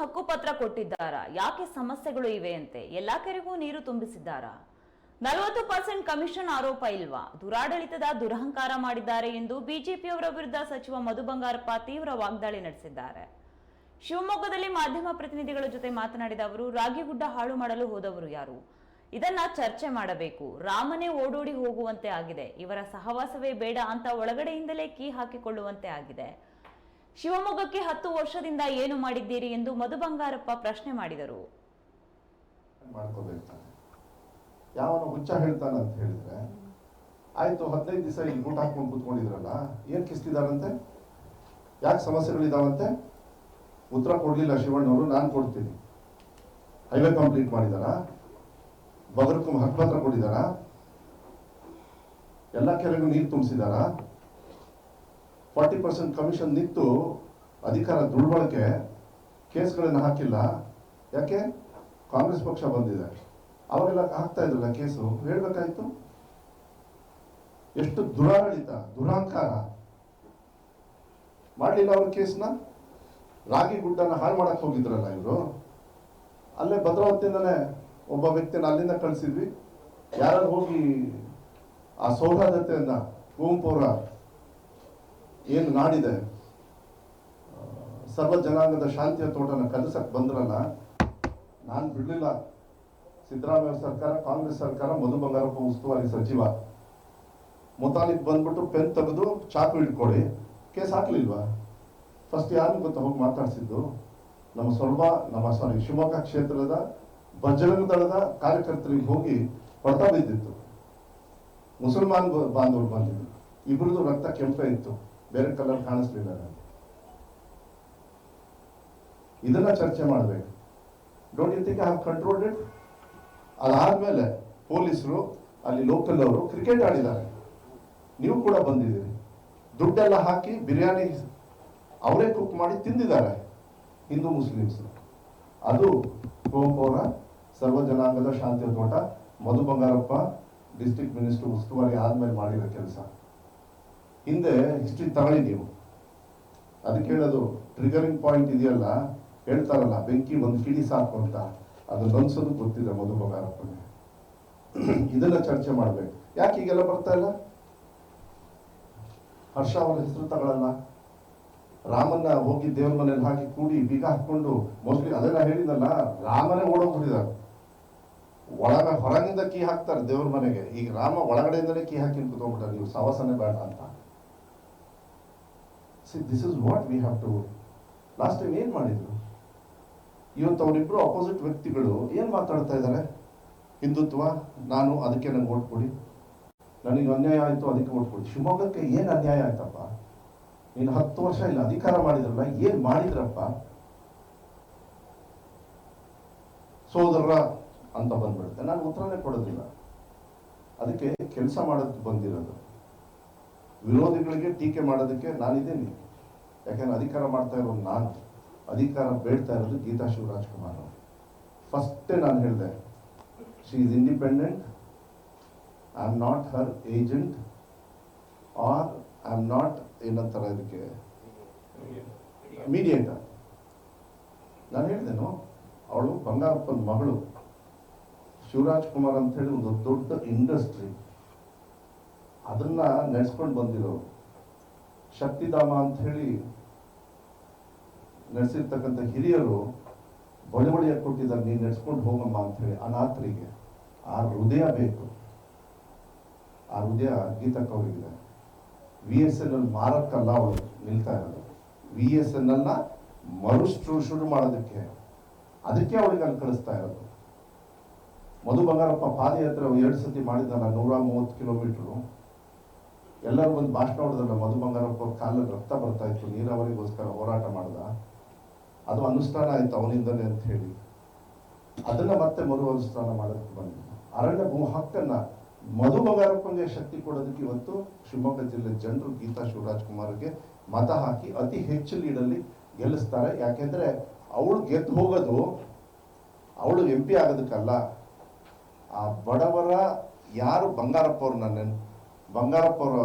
ಹಕ್ಕುಪತ್ರ ಕೊಟ್ಟಿದ್ದಾರಾ? ಯಾಕೆ ಸಮಸ್ಯೆಗಳು ಇವೆ ಅಂತೆ ಎಲ್ಲಾ ಕೆರೆಗೂ ನೀರು ತುಂಬಿಸಿದ್ದಾರಾ? ನಲವತ್ತು ಪರ್ಸೆಂಟ್ ಕಮಿಷನ್ ಆರೋಪ ಇಲ್ವಾ? ದುರಾಡಳಿತದ ದುರಹಂಕಾರ ಮಾಡಿದ್ದಾರೆ ಎಂದು ಬಿಜೆಪಿಯವರ ವಿರುದ್ಧ ಸಚಿವ ಮಧು ಬಂಗಾರಪ್ಪ ತೀವ್ರ ವಾಗ್ದಾಳಿ ನಡೆಸಿದ್ದಾರೆ. ಶಿವಮೊಗ್ಗದಲ್ಲಿ ಮಾಧ್ಯಮ ಪ್ರತಿನಿಧಿಗಳ ಜೊತೆ ಮಾತನಾಡಿದ ಅವರು, ರಾಗಿಗುಡ್ಡ ಹಾಳು ಮಾಡಲು ಹೋದವರು ಯಾರು? ಇದನ್ನ ಚರ್ಚೆ ಮಾಡಬೇಕು. ರಾಮನೇ ಓಡೋಡಿ ಹೋಗುವಂತೆ ಆಗಿದೆ. ಇವರ ಸಹವಾಸವೇ ಬೇಡ ಅಂತ ಒಳಗಡೆಯಿಂದಲೇ ಕೀ ಹಾಕಿಕೊಳ್ಳುವಂತೆ ಆಗಿದೆ. ಶಿವಮೊಗ್ಗಕ್ಕೆ ಹತ್ತು ವರ್ಷದಿಂದ ಏನು ಮಾಡಿದ್ದೀರಿ ಎಂದು ಮಧು ಬಂಗಾರಪ್ಪ ಪ್ರಶ್ನೆ ಮಾಡಿದರು. ಯಾವನು ಹುಚ್ಚ ಹೇಳ್ತಾನೆ ಅಂತ ಹೇಳಿದ್ರೆ, ಆಯ್ತು, ಹದಿನೈದು ದಿವಸ ಇಲ್ಲಿ ಊಟ ಹಾಕೊಂಡು ಕೂತ್ಕೊಂಡಿದ್ರಲ್ಲ, ಏನ್ ಕಿಸ್ತಿದಾರಂತೆ? ಯಾಕೆ ಸಮಸ್ಯೆಗಳಿದಾವಂತೆ? ಉತ್ತರ ಕೊಡ್ಲಿಲ್ಲ ಶಿವಣ್ಣವರು, ನಾನು ಕೊಡ್ತೀನಿ. ಹೈವೇ ಕಂಪ್ಲೀಟ್ ಮಾಡಿದಾರ? ಬಗರ್ಕು ಹಕ್ಕುಪತ್ರ ಕೊಟ್ಟಿದಾರ? ಎಲ್ಲ ಕೆರೆಗೂ ನೀರು ತುಂಬಿಸಿದಾರ? ಫಾರ್ಟಿ ಪರ್ಸೆಂಟ್ ಕಮಿಷನ್ ನಿಂತು ಅಧಿಕಾರ ದುರ್ಬಳಕೆ ಕೇಸ್ಗಳನ್ನು ಹಾಕಿಲ್ಲ. ಯಾಕೆ? ಕಾಂಗ್ರೆಸ್ ಪಕ್ಷ ಬಂದಿದೆ. ಅವಾಗೆಲ್ಲ ಹಾಕ್ತಾ ಇದ್ರಲ್ಲ ಕೇಸು. ಹೇಳ್ಬೇಕಾಯ್ತು? ಎಷ್ಟು ದುರಾಡಳಿತ, ದುರಾಂಕಾರ. ಮಾಡಲಿಲ್ಲ ಅವ್ರ ಕೇಸ್ನ? ರಾಗಿ ಗುಡ್ಡನ ಹಾಳು ಮಾಡಕ್ಕೆ ಹೋಗಿದ್ರಲ್ಲ ಇವರು? ಅಲ್ಲೇ ಭದ್ರಾವತಿಯಿಂದನೇ ಒಬ್ಬ ವ್ಯಕ್ತಿನ ಅಲ್ಲಿಂದ ಕಳಿಸಿದ್ವಿ. ಯಾರು ಹೋಗಿ ಆ ಸೌಹಾರ್ದತೆಯನ್ನ ಕುವೆಂಪು ಅವರ ಏನು ನಾಡಿದೆ? ಸರ್ವ ಜನಾಂಗದ ಶಾಂತಿಯ ತೋಟನ ಕಲಿಸಕ್ ಬಂದ್ರಲ್ಲ, ನಾನು ಬಿಡಲಿಲ್ಲ. ಸಿದ್ದರಾಮಯ್ಯ ಸರ್ಕಾರ, ಕಾಂಗ್ರೆಸ್ ಸರ್ಕಾರ ಮಧು ಬಂಗಾರಪ್ಪ ಉಸ್ತುವಾರಿ ಸಚಿವ. ಮುತಾಲಿಕ್ ಬಂದ್ಬಿಟ್ಟು ಪೆನ್ ತೆಗೆದು ಚಾಕು ಇಟ್ಕೊಡಿ ಕೇಸ್ ಹಾಕ್ಲಿಲ್ವಾ? ಫಸ್ಟ್ ಯಾರು ಗೊತ್ತಾ ಹೋಗಿ ಮಾತಾಡ್ಸಿದ್ದು? ನಮ್ಮ ಸೊರಬ, ನಮ್ಮ ಸಾರಿ ಶಿವಮೊಗ್ಗ ಕ್ಷೇತ್ರದ ಬಜರಂಗ ದಳದ ಕಾರ್ಯಕರ್ತರಿಗೆ ಹೋಗಿ ಹೊಡೆತ ಬಿದ್ದಿತ್ತು. ಮುಸಲ್ಮಾನ್ ಬಾಂಧವರು ಬಂದಿದ್ರು. ಇಬ್ಬರದು ರಕ್ತ ಕೆಂಪೆ ಇತ್ತು. ಬೇರೆ ಕಲರ್ ಕಾಣಿಸ್ಲಿಲ್ಲ ಇದನ್ನ ಚರ್ಚೆ ಮಾಡಬೇಕು. Don't you think I have controlled it ಅದಾದ್ಮೇಲೆ ಪೊಲೀಸರು, ಅಲ್ಲಿ ಲೋಕಲ್ ಅವರು ಕ್ರಿಕೆಟ್ ಆಡಿದ್ದಾರೆ. ನೀವು ಕೂಡ ಬಂದಿದ್ದೀರಿ. ದುಡ್ಡೆಲ್ಲ ಹಾಕಿ ಬಿರಿಯಾನಿ ಅವರೇ ಕುಕ್ ಮಾಡಿ ತಿಂದಿದ್ದಾರೆ. ಹಿಂದೂ ಮುಸ್ಲಿಮ್ಸ್. ಅದು ಕುವೆಂಪು ಅವರ ಸರ್ವ ಜನಾಂಗದ ಶಾಂತಿಯ ತೋಟ. ಮಧು ಬಂಗಾರಪ್ಪ ಡಿಸ್ಟ್ರಿಕ್ಟ್ ಮಿನಿಸ್ಟರ್ ಉಸ್ತುವಾರಿ ಆದ್ಮೇಲೆ ಮಾಡಿರೋ ಕೆಲಸ. ಹಿಂದೆ ಹಿಸ್ಟ್ರಿ ತಗೊಳ್ಳಿ ನೀವು. ಅದಕ್ಕೆ ಹೇಳೋದು ಟ್ರಿಗರಿಂಗ್ ಪಾಯಿಂಟ್ ಇದೆಯಲ್ಲ, ಹೇಳ್ತಾರಲ್ಲ, ಬೆಂಕಿ ಒಂದು ಕಿಡಿ ಸಾಕು ಅಂತ. ಅದು ನನ್ಸೋದು ಗೊತ್ತಿದೆ ಮಧು ಬಂಗಾರಪ್ಪಗೆ ಇದನ್ನ ಚರ್ಚೆ ಮಾಡ್ಬೇಕು. ಯಾಕೆ ಈಗೆಲ್ಲ ಬರ್ತಾ ಇಲ್ಲ? ಹರ್ಷ ಅವರ ಹೆಸರು ತಗೊಳ್ಳಲ್ಲ ರಾಮನ್ನ ಹೋಗಿ ದೇವ್ರ ಮನೇಲಿ ಹಾಕಿ ಕೂಡಿ ಬೀಗ ಹಾಕೊಂಡು ಮೋಸ್ಟ್ಲಿ ಅದೆಲ್ಲ ಹೇಳಿದಲ್ಲ ರಾಮನೇ ಓಡೋಗ್ಬಿಟ್ಟಿದ್ದಾರೆ ಒಳಗ ಹೊರಗಿಂದ ಕೀ ಹಾಕ್ತಾರೆ ದೇವ್ರ ಮನೆಗೆ. ಈಗ ರಾಮ ಒಳಗಡೆಯಿಂದಲೇ ಕೀ ಹಾಕಿ ಕುತ್ಕೊಂಡ್ಬಿಟ್ಟಾರೆ. ನೀವು ಸವಸನೆ ಬೇಡ ಅಂತ. See this is what we have to last time ಏನು ಮಾಡಿದ್ರು? ಇವತ್ತು ಅವರಿಬ್ಬರು ಅಪೋಸಿಟ್ ವ್ಯಕ್ತಿಗಳು ಏನು ಮಾತಾಡ್ತಾ ಇದ್ದಾರೆ? ಹಿಂದುತ್ವ, ನಾನು ಅದಕ್ಕೆ ನಂಗೆ ಓಟ್ ಕೊಡಿ. ನನಗೆ ಅನ್ಯಾಯ ಆಯಿತು, ಅದಕ್ಕೆ ಓಟ್ ಕೊಡಿ. ಶಿವಮೊಗ್ಗಕ್ಕೆ ಏನು ಅನ್ಯಾಯ ಆಯ್ತಪ್ಪ? ನೀನು ಹತ್ತು ವರ್ಷ ಇಲ್ಲ, ಅಧಿಕಾರ ಮಾಡಿದ್ರಲ್ಲ, ಏನು ಮಾಡಿದ್ರಪ್ಪ? ಸೋದರ ಅಂತ ಬಂದ್ಬಿಡುತ್ತೆ. ನಾನು ಉತ್ತರನೇ ಕೊಡೋದಿಲ್ಲ. ಅದಕ್ಕೆ ಕೆಲಸ ಮಾಡೋದು ಬಂದಿರೋದು. ವಿರೋಧಿಗಳಿಗೆ ಟೀಕೆ ಮಾಡೋದಕ್ಕೆ ನಾನಿದ್ದೇನೆ ಯಾಕಂದ್ರೆ ಅಧಿಕಾರ ಮಾಡ್ತಾ ಇರೋದು ನಾನು, ಅಧಿಕಾರ ಬೇಡ್ತಾ ಇರೋದು ಗೀತಾ ಶಿವರಾಜ್ ಕುಮಾರ್ ಅವರು. ಫಸ್ಟೇ ನಾನು ಹೇಳಿದೆ she is independent I am not her agent or I am not ಏನಂತಾರೆ ಇದಕ್ಕೆ? ಮೀಡಿಯೇಟರ್ ನಾನು ಹೇಳಿದೆನು, ಅವಳು ಬಂಗಾರಪ್ಪನ ಮಗಳು, ಶಿವರಾಜ್ ಕುಮಾರ್ ಅಂತ ಹೇಳಿ ಒಂದು ದೊಡ್ಡ ಇಂಡಸ್ಟ್ರಿ ಅದನ್ನ ನಡೆಸ್ಕೊಂಡು ಬಂದಿರೋರು ಶಕ್ತಿಧಾಮ ಅಂತ ಹೇಳಿ ನಡೆಸಿರ್ತಕ್ಕಂಥ ಹಿರಿಯರು ಬಡವಳಿಯ ಕೊಟ್ಟಿದ್ದಾರೆ, ನೀನು ನಡೆಸ್ಕೊಂಡು ಹೋಗಮ್ಮ ಅಂತ ಹೇಳಿ ಅನಾಥರಿಗೆ ಆ ಹೃದಯ ಬೇಕು. ಆ ಹೃದಯ ಗೀತಕ್ಕೆ ಅವರಿಗಿದೆ ವಿ ಎಸ್ ಎನ್ ಎಲ್ ಮಾರಕ್ಕಲ್ಲ ಅವಳು ನಿಲ್ತಾ ಇರೋದು. ವಿ ಎಸ್ ಎನ್ ಎಲ್ನ ಮರು ಶುರು ಶುರು ಮಾಡೋದಕ್ಕೆ ಅದಕ್ಕೆ ಅವಳಿಗೆ ಅಲ್ಲಿ ಕಳಿಸ್ತಾ ಇರೋದು. ಮಧು ಬಂಗಾರಪ್ಪ ಪಾದಯಾತ್ರೆ ಎರಡು ಸತಿ ಮಾಡಿದ್ದಾನ, ನೂರ ಮೂವತ್ತು ಕಿಲೋಮೀಟ್ರು. ಎಲ್ಲರೂ ಬಂದು ಭಾಷಣ ಹೊಡೆದಲ್ಲ ಮಧು ಬಂಗಾರಪ್ಪ ಕಾಲಲ್ಲಿ ರಕ್ತ ಬರ್ತಾ ಇತ್ತು, ನೀರಾವರಿಗೋಸ್ಕರ ಹೋರಾಟ ಮಾಡ್ದ. ಅದು ಅನುಷ್ಠಾನ ಆಯ್ತು ಅವನಿಂದಲೇ ಅಂತ ಹೇಳಿ. ಅದನ್ನ ಮತ್ತೆ ಮರು ಅನುಷ್ಠಾನ ಮಾಡೋದಕ್ಕೆ ಬಂದ ಅರಣ್ಯ ಭೂ ಹಕ್ಕನ್ನ ಮಧು ಬಂಗಾರಪ್ಪನಿಗೆ ಶಕ್ತಿ ಕೊಡೋದಕ್ಕೆ ಇವತ್ತು ಶಿವಮೊಗ್ಗ ಜಿಲ್ಲೆ ಜನರು ಗೀತಾ ಶಿವರಾಜ್ ಕುಮಾರ್ಗೆ ಮತ ಹಾಕಿ ಅತಿ ಹೆಚ್ಚು ಲೀಡಲ್ಲಿ ಗೆಲ್ಲಿಸ್ತಾರೆ. ಯಾಕೆಂದ್ರೆ ಅವಳು ಗೆದ್ದು ಹೋಗೋದು ಅವಳು ಎಂ ಪಿ ಆಗೋದಕ್ಕಲ್ಲ. ಆ ಬಡವರ ಯಾರು ಬಂಗಾರಪ್ಪ ಅವ್ರನ್ನ ನೆನ್ ಬಂಗಾರಪ್ಪ ಅವರ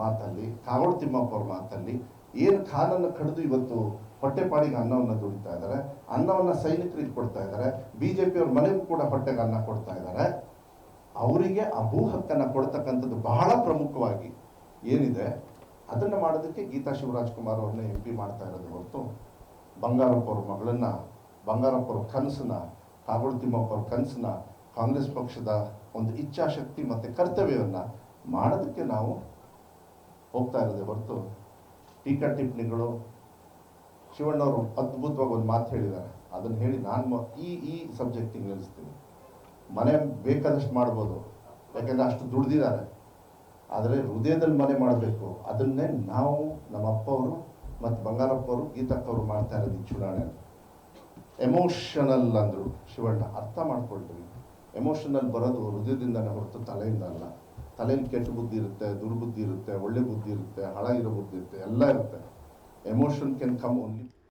ಮಾತಲ್ಲಿ, ಕಾಗೋಡು ತಿಮ್ಮಪ್ಪ ಅವ್ರ ಮಾತಲ್ಲಿ ಏನು ಕಾಲನ್ನು ಕಡಿದು ಇವತ್ತು ಹೊಟ್ಟೆಪಾಡಿಗೆ ಅನ್ನವನ್ನು ದುಡಿತಾ ಇದ್ದಾರೆ ಅನ್ನವನ್ನು ಸೈನಿಕರಿಗೆ ಕೊಡ್ತಾ ಇದ್ದಾರೆ ಬಿ ಜೆ ಪಿಯವ್ರ ಮನೆಗೂ ಕೂಡ ಹೊಟ್ಟೆಗೆ ಅನ್ನ ಕೊಡ್ತಾ ಇದ್ದಾರೆ ಅವರಿಗೆ ಆ ಭೂ ಹಕ್ಕನ್ನು ಕೊಡ್ತಕ್ಕಂಥದ್ದು ಬಹಳ ಪ್ರಮುಖವಾಗಿ ಏನಿದೆ, ಅದನ್ನು ಮಾಡೋದಕ್ಕೆ ಗೀತಾ ಶಿವರಾಜ್ ಕುಮಾರ್ ಅವ್ರನ್ನ ಎಂ ಪಿ ಮಾಡ್ತಾ ಇರೋದು ಹೊರತು ಬಂಗಾರಪ್ಪವ್ರ ಮಗಳನ್ನ ಬಂಗಾರಪ್ಪ ಅವ್ರ ಕನಸನ್ನ, ಕಾಗೋಡು ತಿಮ್ಮಪ್ಪ ಕನಸನ್ನ ಕಾಂಗ್ರೆಸ್ ಪಕ್ಷದ ಒಂದು ಇಚ್ಛಾಶಕ್ತಿ ಮತ್ತು ಕರ್ತವ್ಯವನ್ನು ಮಾಡೋದಕ್ಕೆ ನಾವು ಹೋಗ್ತಾ ಇರೋದೇ ಹೊರತು ಟೀಕಾ ಟಿಪ್ಪಣಿಗಳು, ಶಿವಣ್ಣವರು ಅದ್ಭುತವಾಗಿ ಒಂದು ಮಾತು ಹೇಳಿದ್ದಾರೆ. ಅದನ್ನು ಹೇಳಿ ನಾನು ಈ ಈ ಸಬ್ಜೆಕ್ಟಿಗೆ ನಿಲ್ಲಿಸ್ತೀನಿ. ಮನೆ ಬೇಕಾದಷ್ಟು ಮಾಡ್ಬೋದು. ಯಾಕೆಂದರೆ ಅಷ್ಟು ದುಡ್ದಿದ್ದಾರೆ. ಆದರೆ ಹೃದಯದಲ್ಲಿ ಮನೆ ಮಾಡಬೇಕು. ಅದನ್ನೇ ನಾವು ನಮ್ಮ ಅಪ್ಪವರು ಮತ್ತು ಬಂಗಾರಪ್ಪವರು ಗೀತಕ್ಕ ಅವರು ಮಾಡ್ತಾ ಇರೋದು ಈ ಎಮೋಷನಲ್ ಅಂದರು ಶಿವಣ್ಣ. ಅರ್ಥ ಮಾಡ್ಕೊಳ್ತೀವಿ ಎಮೋಷನಲ್ ಬರೋದು ಹೃದಯದಿಂದನೇ ಹೊರತು ತಲೆಯಿಂದ ಅಲ್ಲ. ತಲೆಯಲ್ಲಿ ಕೆಟ್ಟ ಬುದ್ಧಿ ಇರುತ್ತೆ, ದುರ್ಬುದ್ಧಿ ಇರುತ್ತೆ, ಒಳ್ಳೆ ಬುದ್ಧಿ ಇರುತ್ತೆ, ಹಳ ಇರೋ ಬುದ್ಧಿ ಇರುತ್ತೆ, ಎಲ್ಲ ಇರುತ್ತೆ. Emotion can come only